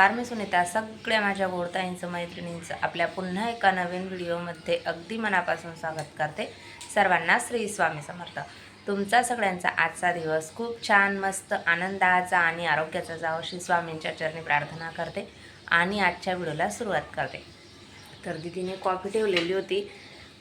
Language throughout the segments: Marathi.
नमस्कार मी सुनीता सगळ्या माझ्या गोडताईंचं मैत्रिणींचं आपल्या पुन्हा एका नवीन व्हिडिओमध्ये अगदी मनापासून स्वागत करते. सर्वांना श्री स्वामी समर्थ. तुमचा सगळ्यांचा आजचा दिवस खूप छान मस्त आनंदाचा आणि आरोग्याचा जावं श्री स्वामींच्या चरणी प्रार्थना करते आणि आजच्या व्हिडिओला सुरुवात करते. तर दिदीने कॉफी ठेवलेली होती.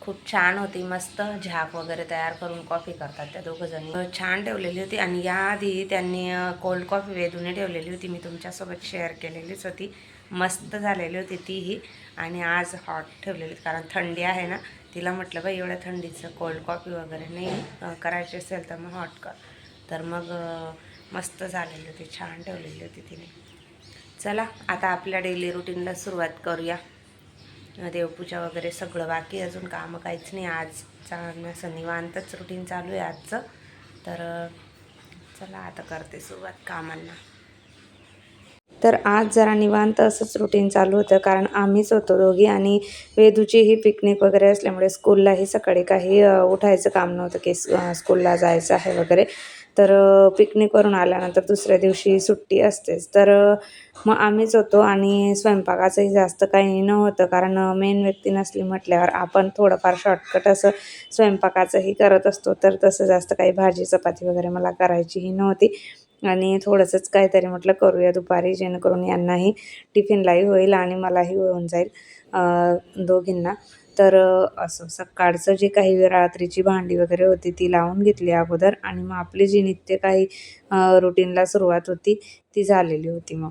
खूप छान होती मस्त झाक वगैरे तयार करून कॉफी करतात त्या दोघंजणी छान ठेवलेली होती आणि याआधी त्यांनी कोल्ड कॉफी वेदूने ठेवलेली होती. मी तुमच्यासोबत शेअर केलेलीच होती. मस्त झालेली होती तीही आणि आज हॉट ठेवलेली कारण थंडी आहे ना तिला म्हटलं बाई एवढ्या थंडीचं कोल्ड कॉफी वगैरे नाही करायची असेल तर मग हॉट कर. तर मग मस्त झालेली होती छान ठेवलेली होती तिने. चला आता आपल्या डेली रुटीनला सुरुवात करूया. देवपूजा वगैरे सगळं बाकी अजून कामं काहीच नाही. आजचा असं निवांतच रुटीन चालू आहे आजचं. तर चला आता करते सुरुवात कामांना. तर आज जरा निवांत असंच रुटीन चालू होतं. कारण आम्हीच होतो दोघी आणि वेदूचीही पिकनिक वगैरे असल्यामुळे स्कूललाही सकाळी काही उठायचं काम नव्हतं की स्कूलला जायचं आहे वगैरे. तर पिकनिक पिकनिकवरून आल्यानंतर दुसऱ्या दिवशी सुट्टी असतेच. तर मग आम्हीच होतो आणि स्वयंपाकाचंही जास्त काही नव्हतं. कारण मेन व्यक्ती नसली म्हटल्यावर आपण थोडंफार शॉर्टकट असं स्वयंपाकाचंही करत असतो. तर तसं जास्त काही भाजी चपाती वगैरे मला करायचीही नव्हती. आणि थोडंसंच काहीतरी म्हटलं करूया दुपारी जेणेकरून यांनाही टिफिनलाही होईल आणि मलाही होऊन जाईल दोघींना. तर असं सकाळचं जे काही रात्रीची भांडी वगैरे होती ती लावून घेतली अगोदर आणि मग आपली जी नित्य काही रुटीनला सुरुवात होती ती झालेली होती मग.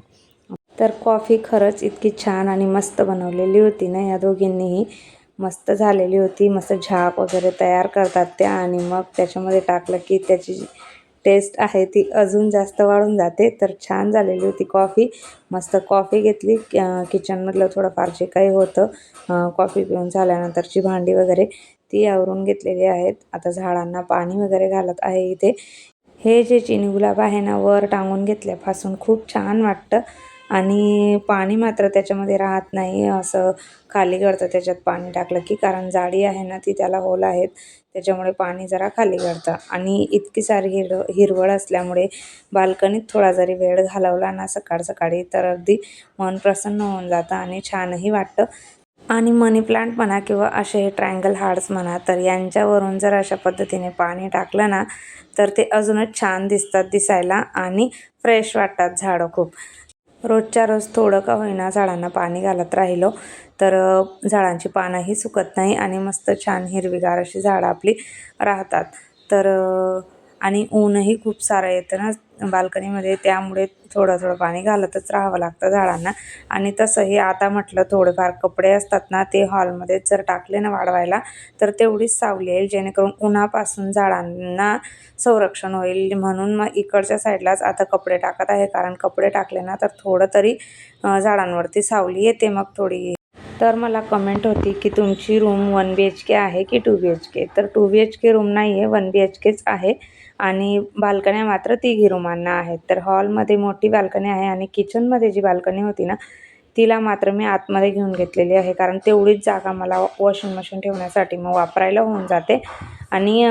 तर कॉफी खरंच इतकी छान आणि मस्त बनवलेली होती ना या दोघींनीही. मस्त झालेली होती मस्त झाप वगैरे तयार करतात त्या आणि मग त्याच्यामध्ये टाकलं की त्याची जी टेस्ट आहे ती अजून जास्त वाढून जाते. तर छान झालेली होती कॉफी. मस्त कॉफी घेतली. किचनमधलं थोडंफार जे काही होतं कॉफी पिऊन झाल्यानंतरची भांडी वगैरे ती आवरून घेतलेली आहेत. आता झाडांना पाणी वगैरे घालत आहे इथे. हे जे चिनी गुलाब आहे ना वर टांगून घेतल्यापासून खूप छान वाटतं. आणि पाणी मात्र त्याच्यामध्ये राहत नाही. असं खाली गळतं त्याच्यात पाणी टाकलं की कारण जाडी आहे ना ती त्याला होल आहेत. त्याच्यामुळे पाणी जरा खाली गळतं. आणि इतकी सारी हिर हिरवळ असल्यामुळे बाल्कनीत थोडा जरी वेळ घालवला ना सकाळ सकाळी तर अगदी मन प्रसन्न होऊन जातं आणि छानही वाटतं. आणि मनी प्लांट म्हणा किंवा असे हे ट्रायंगल हार्ट्स म्हणा तर यांच्यावरून जर अशा पद्धतीने पाणी टाकलं ना तर ते अजूनच छान दिसतात दिसायला आणि फ्रेश वाटतात झाडं खूप. रोजच्या रोज थोडं का होईना झाडांना पाणी घालत राहिलो तर झाडांची पानंही सुकत नाही आणि मस्त छान हिरवीगार अशी झाडं आपली राहतात. तर आणि ऊनही खूप सारं येतं ना बाल्कनीमध्ये त्यामुळे थोडं थोडं पाणी घालतच राहावं लागतं झाडांना. आणि तसंही आता म्हटलं थोडेफार कपडे असतात ना ते हॉलमध्ये जर टाकले ना वाढवायला तर तेवढीच सावली येईल जेणेकरून उन्हापासून झाडांना संरक्षण होईल. म्हणून मग इकडच्या साईडलाच आता कपडे टाकत आहे कारण कपडे टाकले ना तर थोडं तरी झाडांवरती सावली येते मग थोडी. तर मला कमेंट होती की तुमची room one B H K आहे की टू बी एच के तर two B H K room नाही आहे वन बी एच केच आहे. आणि बाल्कन्या मात्र तिघी रूमांना आहेत. तर हॉलमध्ये मोठी बाल्कनी आहे आणि किचनमध्ये जी बाल्कनी होती ना तिला मात्र मी आतमध्ये घेऊन घेतलेली आहे. कारण तेवढीच जागा मला वॉशिंग मशीन ठेवण्यासाठी मग वापरायला होऊन जाते. आणि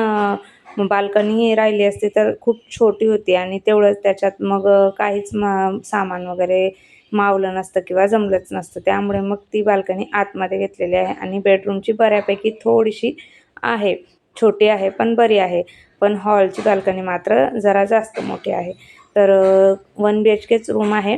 बाल्कनी राहिली असती तर खूप छोटी होती आणि तेवढंच त्याच्यात मग काहीच म सामान वगैरे मावलं नसतं किंवा जमलंच नसतं. त्यामुळे मग ती बाल्कनी आतमध्ये घेतलेली आहे आणि बेडरूमची बऱ्यापैकी थोडीशी आहे. छोटी आहे पण बरी आहे. पण हॉलची बाल्कनी मात्र जरा जास्त मोठी आहे. तर वन बी एच केच रूम आहे.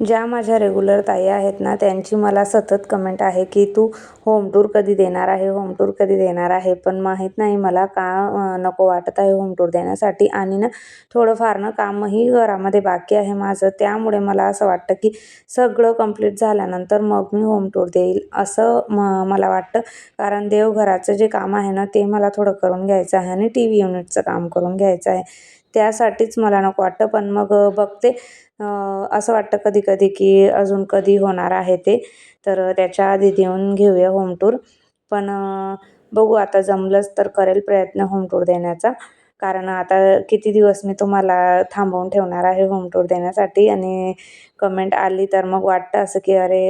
ज्या माझ्या रेग्युलर ताई आहेत ना त्यांची मला सतत कमेंट आहे की तू होम टूर कधी देणार आहे? होम टूर कधी देणार आहे? पण माहीत नाही मला का नको वाटत आहे होम टूर देण्यासाठी. आणि ना थोडंफार ना कामही घरामध्ये बाकी आहे माझं. त्यामुळे मला असं वाटतं की सगळं कंप्लीट झाल्यानंतर मग मी होम टूर देईल असं म मला वाटतं. कारण देवघराचं जे काम आहे ना ते मला थोडं करून घ्यायचं आहे आणि टी व्ही युनिटचं काम करून घ्यायचं आहे. त्यासाठीच मला नको वाटतं. पण मग बघते. असं वाटतं कधी कधी की अजून कधी होणार आहे ते. तर त्याच्या आधी देऊन घेऊया होम टूर पण बघू आता जमलंच तर करेल प्रयत्न होम टूर देण्याचा. कारण आता किती दिवस मी तुम्हाला थांबवून ठेवणार आहे होम टूर देण्यासाठी आणि कमेंट आली तर मग वाटतं असं की अरे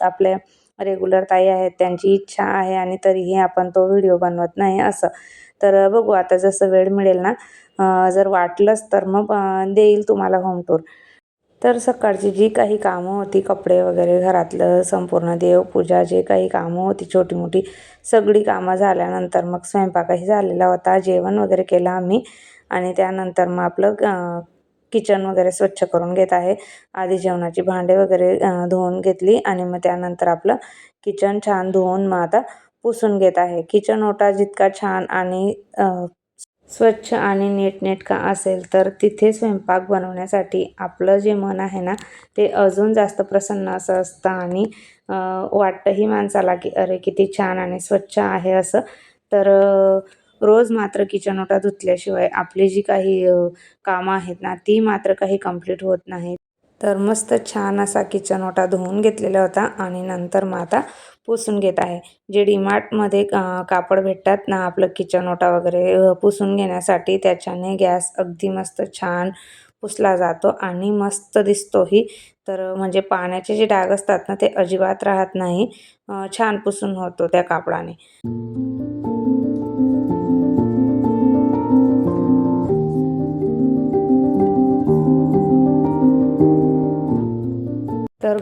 आपले रेग्युलर ताई आहेत त्यांची इच्छा आहे आणि तरीही आपण तो व्हिडिओ बनवत नाही असं. तर बघू आता जसं वेळ मिळेल ना जर वाटलंच तर मग देईल तुम्हाला होम टूर तर सकाळची जी काही कामं होती कपडे वगैरे घरातलं संपूर्ण देवपूजा जे काही कामं होती छोटी मोठी सगळी कामं झाल्यानंतर मग स्वयंपाकही झालेला होता. जेवण वगैरे केलं आम्ही आणि त्यानंतर मग आपलं किचन वगैरे स्वच्छ करून घेत आहे. आधी जेवणाची भांडे वगैरे धुवून घेतली आणि मग त्यानंतर आपलं किचन छान धुवून मग आता पुसून घेत आहे. किचन ओटा जितका छान आणि स्वच्छ आणि नीटनेटका असेल तर तिथे स्वयंपाक बनवण्यासाठी आपलं जे मन आहे ना ते अजून जास्त प्रसन्न असं असतं आणि वाटतंही माणसाला की अरे किती छान आणि स्वच्छ आहे असं. तर रोज मात्र किचन ओटा धुतल्याशिवाय आपली जी काही कामं आहेत ना ती मात्र काही कंप्लीट होत नाहीत. तर मस्त छान असा किचन ओटा धुवून घेतलेला होता आणि नंतर मग आता पुसून घेत आहे. जे डीमार्टमध्ये कापड भेटतात ना आपलं किचन ओटा वगैरे पुसून घेण्यासाठी त्याच्याने गॅस अगदी मस्त छान पुसला जातो आणि मस्त दिसतोही. तर म्हणजे पाण्याचे जे डाग असतात ना ते अजिबात राहत नाही. छान पुसून होतो त्या कापडाने.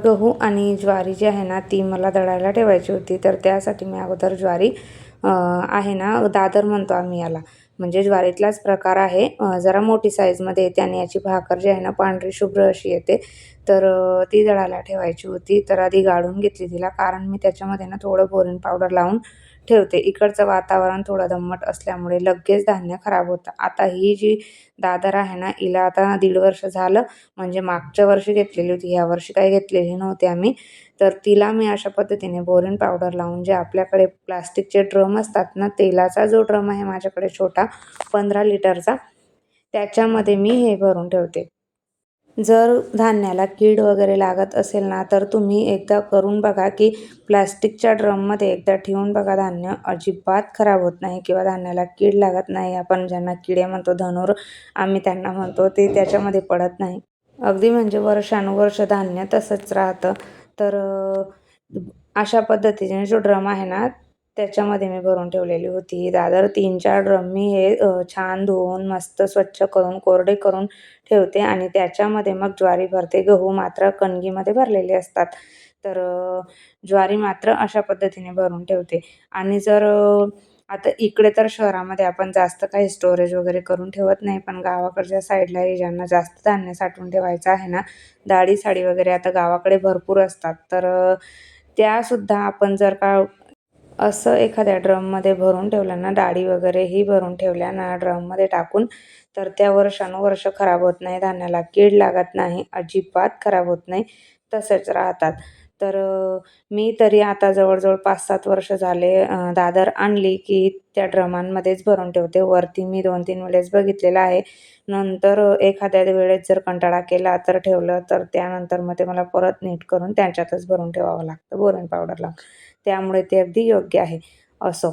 गहू आणि ज्वारी जी आहे ना ती मला दळायला ठेवायची होती. तर त्यासाठी मी अगोदर ज्वारी आहे ना दादर म्हणतो आम्ही याला. म्हणजे ज्वारीतलाच प्रकार आहे. जरा मोठी साईजमध्ये येते आणि याची भाकर जी आहे ना पांढरी शुभ्र अशी येते. तर ती दळायला ठेवायची होती. तर आधी गाळून घेतली तिला कारण मी त्याच्यामध्ये ना थोडं बोरिंग पावडर लावून ठेवते. इकडचं वातावरण थोडं दम्मट असल्यामुळे लगेच धान्य खराब होतं. आता ही जी दादर आहे ना हिला आता दीड वर्ष झालं. म्हणजे मागच्या वर्षी घेतलेली होती. ह्या वर्षी काही घेतलेली नव्हती आम्ही. तर तिला मी अशा पद्धतीने बोरिन पावडर लावून जे आपल्याकडे प्लास्टिकचे ड्रम असतात ना तेलाचा जो ड्रम आहे माझ्याकडे छोटा पंधरा लिटरचा त्याच्यामध्ये मी हे भरून ठेवते. जर धान्याला कीड वगैरे लागत असेल ना तर तुम्ही एकदा करून बघा की प्लॅस्टिकच्या ड्रममध्ये एकदा ठेवून बघा. धान्य अजिबात खराब होत नाही किंवा धान्याला कीड लागत नाही. आपण ज्यांना किडे म्हणतो धनुर आम्ही त्यांना म्हणतो ते त्याच्यामध्ये पडत नाही. अगदी म्हणजे वर्षानुवर्ष धान्य तसंच राहतं. तर अशा पद्धतीने जो ड्रम आहे ना त्याच्यामध्ये मी भरून ठेवलेली होती. दादर तीन चार ड्रम मी हे छान धुवून मस्त स्वच्छ करून कोरडे करून ठेवते आणि त्याच्यामध्ये मग ज्वारी भरते. गहू मात्र कणगीमध्ये भरलेले असतात. तर ज्वारी मात्र अशा पद्धतीने भरून ठेवते. आणि जर आता इकडे तर शहरामध्ये आपण जास्त काही स्टोरेज वगैरे करून ठेवत नाही पण गावाकडच्या साईडला ज्यांना जास्त धान्य साठवून ठेवायचं आहे ना दाढी साडी वगैरे आता गावाकडे भरपूर असतात. तर त्यासुद्धा आपण जर का असं एखाद्या ड्रममध्ये भरून ठेवलं ना डाळी वगैरेही भरून ठेवल्या ना ड्रममध्ये टाकून तर त्या वर्षानुवर्ष खराब होत नाही धान्याला कीड लागत नाही अजिबात खराब होत नाही तसेच राहतात. तर मी तरी आता जवळजवळ पाच सात वर्ष झाले दादर आणली की त्या ड्रमांमध्येच भरून ठेवते. वरती मी दोन तीन वेळेस बघितलेलं आहे. नंतर एखाद्या वेळेस जर कंटाळा केला तर ठेवलं तर त्यानंतर मग ते मला परत नीट करून त्यांच्यातच भरून ठेवावं लागतं बोरन पावडरला त्यामुळे ते अगदी योग्य आहे. असो.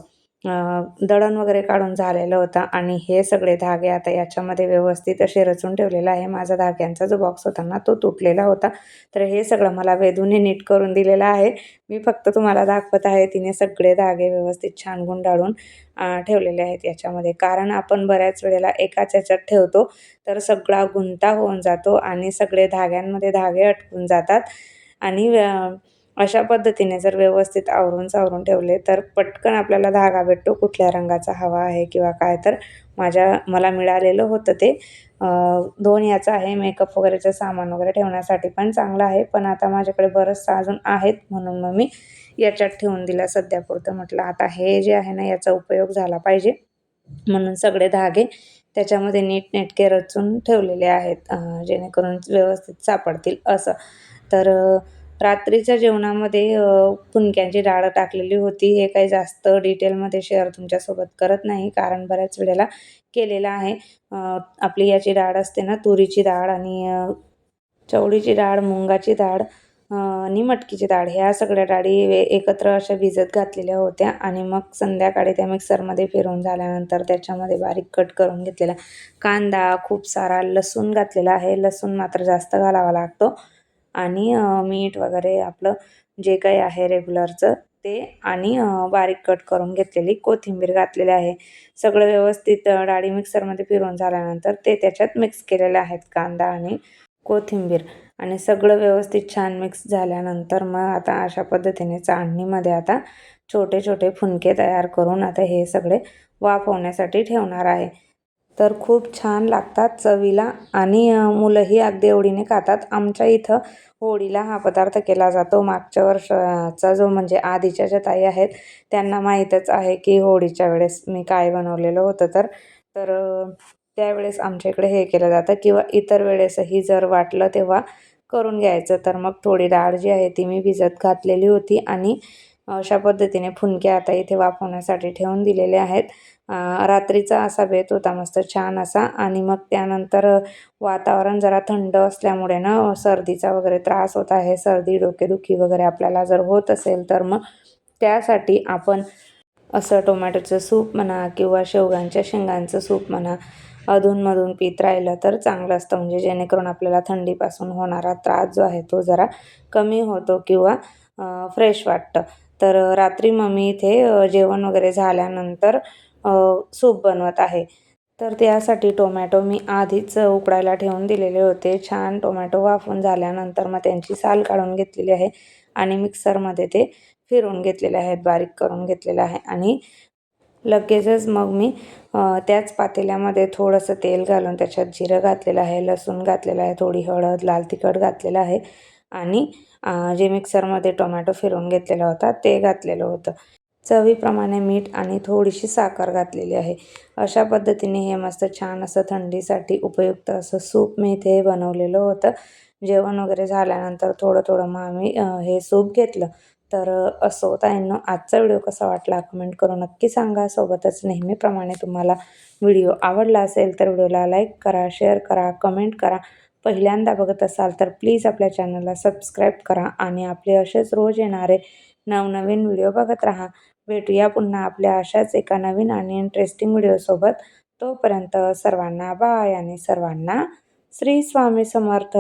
दळण वगैरे काढून झालेलं होतं आणि हे सगळे धागे आता याच्यामध्ये व्यवस्थित असे रचून ठेवलेला आहे. माझा धाग्यांचा जो बॉक्स होता ना तो तुटलेला होता. तर हे सगळं मला वेधूने नीट करून दिलेलं आहे. मी फक्त तुम्हाला दाखवत आहे तिने सगळे धागे व्यवस्थित छान गुंडाळून ठेवलेले आहेत याच्यामध्ये. कारण आपण बऱ्याच वेळेला एकाच याच्यात ठेवतो तर सगळा गुंता होऊन जातो आणि सगळे धाग्यांमध्ये धागे अटकून जातात. आणि अशा पद्धतीने जर व्यवस्थित आवरून सावरून ठेवले तर पटकन आपल्याला धागा भेटतो कुठल्या रंगाचा हवा आहे किंवा काय. तर माझ्या मला मिळालेलं होतं ते. दोन याचं आहे. मेकअप वगैरेचं सामान वगैरे ठेवण्यासाठी पण चांगलं आहे. पण आता माझ्याकडे बरंचसं अजून आहेत म्हणून मग मी याच्यात ठेवून दिलं. सध्यापुरतं म्हटलं आता हे जे आहे ना याचा उपयोग झाला पाहिजे. म्हणून सगळे धागे त्याच्यामध्ये नीट नेटके रचून ठेवलेले आहेत जेणेकरून व्यवस्थित सापडतील असं. तर रात्रीच्या जेवणामध्ये फुनक्यांची डाळ टाकलेली होती. हे काही जास्त डिटेलमध्ये शेअर तुमच्यासोबत करत नाही कारण बऱ्याच वेळेला केलेलं आहे. आपली याची डाळ असते ना तुरीची डाळ आणि चवळीची डाळ मुंगाची डाळ आणि मटकीची डाळ. ह्या सगळ्या डाळी एकत्र अशा भिजत घातलेल्या होत्या आणि मग संध्याकाळी त्या मिक्सरमध्ये फिरवून झाल्यानंतर त्याच्यामध्ये बारीक कट करून घेतलेला कांदा खूप सारा लसूण घातलेला आहे. लसूण मात्र जास्त घालावा लागतो. आणि मीठ वगैरे आपलं जे काही आहे रेग्युलरचं ते आणि बारीक कट करून घेतलेली कोथिंबीर घातलेली आहे. सगळं व्यवस्थित डाळी मिक्सरमध्ये फिरवून झाल्यानंतर ते त्याच्यात मिक्स केलेले आहेत कांदा आणि कोथिंबीर. आणि सगळं व्यवस्थित छान मिक्स झाल्यानंतर मग आता अशा पद्धतीने चाळणीमध्ये आता छोटे छोटे फुनके तयार करून आता हे सगळे वाफवण्यासाठी ठेवणार आहे. तर खूप छान लागतात चवीला. आणि मुलंही अगदी आवडीने खातात. आमच्या इथं होळीला हा पदार्थ केला जातो. मागच्या वर्षाचा जो म्हणजे आधीच्या ज्या ताई आहेत त्यांना माहीतच आहे की होळीच्या वेळेस मी काय बनवलेलं होतं तर. तर त्यावेळेस आमच्या इकडे हे केलं जातं किंवा इतर वेळेसही जर वाटलं तेव्हा करून घ्यायचं. तर मग थोडी डाळ जी आहे ती मी भिजत घातलेली होती आणि अशा पद्धतीने फुनके आता इथे वाफवण्यासाठी ठेवून दिलेले आहेत. रात्रीचा असा बेत होता मस्त छान असा. आणि मग त्यानंतर वातावरण जरा थंड असल्यामुळे ना सर्दीचा वगैरे त्रास होत आहे. सर्दी डोकेदुखी वगैरे आपल्याला जर होत असेल तर मग त्यासाठी आपण असं टोमॅटोचं सूप म्हणा किंवा शेवगांच्या शेंगांचं सूप म्हणा अधूनमधून पित राहिलं तर चांगलं असतं. म्हणजे जेणेकरून आपल्याला थंडीपासून होणारा त्रास जो आहे तो जरा कमी होतो किंवा फ्रेश वाटतं. तर रात्री मग मी इथे जेवण वगैरे झाल्यानंतर सूप बनवत आहे. तर त्यासाठी टोमॅटो मी आधीच उकडायला ठेवून दिलेले होते. छान टोमॅटो वाफून झाल्यानंतर मग त्यांची साल काढून घेतलेली आहे आणि मिक्सरमध्ये ते फिरवून घेतलेले आहेत बारीक करून घेतलेलं आहे. आणि लगेचच मग मी त्याच पातेल्यामध्ये थोडंसं तेल घालून त्याच्यात जिरं घातलेलं आहे लसूण घातलेलं आहे थोडी हळद लाल तिखट घातलेलं आहे. आणि जे मिक्सरमध्ये टोमॅटो फिरवून घेतलेला होता ते घातलेलं होतं. चवीप्रमाणे मीठ आणि थोडीशी साखर घातलेली आहे. अशा पद्धतीने हे मस्त छान असं थंडीसाठी उपयुक्त असं सूप मी इथे बनवलेलं होतं. जेवण वगैरे झाल्यानंतर थोडं थोडं मग आम्ही हे सूप घेतलं. तर असो असं होता आजचा व्हिडिओ कसा वाटला कमेंट करून नक्की सांगा. सोबतच नेहमीप्रमाणे तुम्हाला व्हिडिओ आवडला असेल तर व्हिडिओला लाईक करा शेअर करा कमेंट करा. पहिल्यांदा बघत असाल तर प्लीज आपल्या चॅनलला सबस्क्राईब करा आणि आपले असेच रोज येणारे नवनवीन व्हिडिओ बघत राहा. भेटूया पुन्हा आपल्या अशाच एका नवीन आणि इंटरेस्टिंग व्हिडिओसोबत तोपर्यंत सर्वांना बाय आणि सर्वांना श्री स्वामी समर्थ.